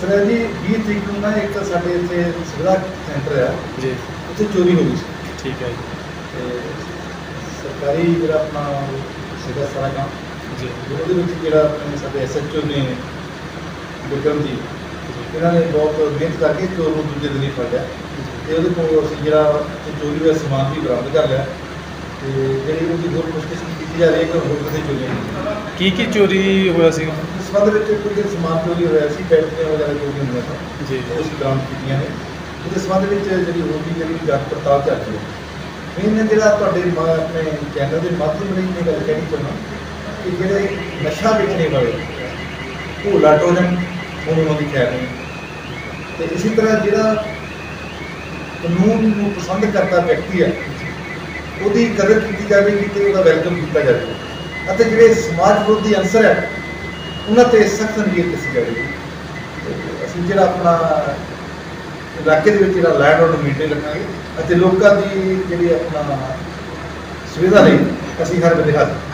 Sir ਜੀ 20 ਤਰੀਕ ਨੂੰ ਨਾ ਇੱਕ ਸਾਡੇ ਇੱਥੇ ਸੁਵਿਧਾ ਸੈਂਟਰ ਆ। ਜੀ। ਉੱਥੇ ਚੋਰੀ ਹੋ ਗਈ ਸੀ। ਠੀਕ ਹੈ ਜੀ। ਤੇ ਸਰਕਾਰੀ ਜਿਹੜਾ ਆਪਣਾ ਸੀਗਾ ਸਾਰਾ ਕੰਮ ਜੀ। ਉਹਦੇ ਵਿੱਚ ਜਿਹੜਾ ਆਪਣੇ ਸਾਡੇ ਐਸਐਚਓ ਨੇ ਵਿਕਰਮ ਜੀ ਇਹਨਾਂ ਨੇ ਬਹੁਤ ਮਿਹਨਤ ਕਰਕੇ ਚੋਰ ਨੂੰ ਦੂਜੇ ਦਿਨ ਹੀ ਫੜ ਲਿਆ। ਤੇ ਉਹਦੇ ਕੋਲ ਅਸੀਂ ਜਿਹੜਾ ਚੋਰੀ ਹੋਇਆ ਸਮਾਨ ਵੀ ਬਰਾਮਦ ਕਰ ਲਿਆ। ਤੇ ਜਿਹੜੀ ਉਹਦੀ ਹੋਰ ਪੁੱਛਗਿੱਛ ਕੀਤੀ ਜਾ ਰਹੀ ਹੈ ਕਿ ਹੋਰ ਕਿਤੇ ਚੋਰੀ ਕੀ ਕੀ ਚੋਰੀ ਹੋਇਆ ਸੀਗਾ? ਸੰਬੰਧ ਵਿੱਚ ਕੁਝ ਸਮਾਨ ਚੋਰੀ ਹੋਇਆ ਸੀ ਬੈਟਰੀਆਂ ਵਗੈਰਾ ਚੋਰੀ ਹੋਈਆਂ ਸਨ ਜੀ। ਉਹ ਅਸੀਂ ਬਰਾਮਦ ਕੀਤੀਆਂ ਨੇ। ਉਹਦੇ ਸੰਬੰਧ ਵਿੱਚ ਜਿਹੜੀ ਹੋਰ ਵੀ ਜਿਹੜੀ ਜਾਂਚ ਪੜਤਾਲ ਚੱਲ ਰਹੀ ਹੈ। ਮੇਨ ਜਿਹੜਾ ਤੁਹਾਡੇ ਮ- ਆਪਣੇ ਚੈਨਲ ਦੇ ਮਾਧਿਅਮ ਰਾਹੀਂ ਮੈਂ ਗੱਲ ਕਹਿਣੀ ਚਾਹੁੰਦਾ ਕਿ ਜਿਹੜੇ ਨਸ਼ਾ ਵੇਚਣੇ ਵਾਲੇ ਭੋਲਾ ਟੋਜਨ ਉਹਨੂੰ ਉਹਨਾਂ ਦੀ ਖੈਰ ਨਹੀਂ ਤੇ ਇਸੇ ਤਰ੍ਹਾਂ ਜਿਹੜਾ ਕਾਨੂੰਨ ਨੂੰ ਪਸੰਦ ਕਰਦਾ ਵਿਅਕਤੀ ਹੈ ਉਹਦੀ ਕਦਰ ਕੀਤੀ ਜਾਵੇਗੀ ਤੇ ਉਹਦਾ ਵੈਲਕਮ ਕੀਤਾ ਜਾਵੇਗਾ। ਅਤੇ ਜਿਹੜੇ ਸਮਾਜ ਵਿਰੋਧੀ ਅੰਸਰ ਹੈ ਉਹਨਾਂ ਤੇ ਸਖਤ ਨਜ਼ਰ ਦੱਸੀ ਜਾਵੇਗੀ ਅਸੀਂ ਜਿਹੜਾ ਆਪਣਾ ਇਲਾਕੇ ਦੇ ਵਿੱਚ ਜਿਹੜਾ ਲੈਂਡ ਆਰਡਰ ਮੇਨਟੇਨ ਰੱਖਾਂਗੇ ਅਤੇ ਲੋਕਾਂ ਦੀ ਜਿਹੜੀ ਆਪਣਾ ਸੁਵਿਧਾ ਲਈ ਅਸੀਂ ਹਰ ਵੇਲੇ ਹਾਜ਼ਰ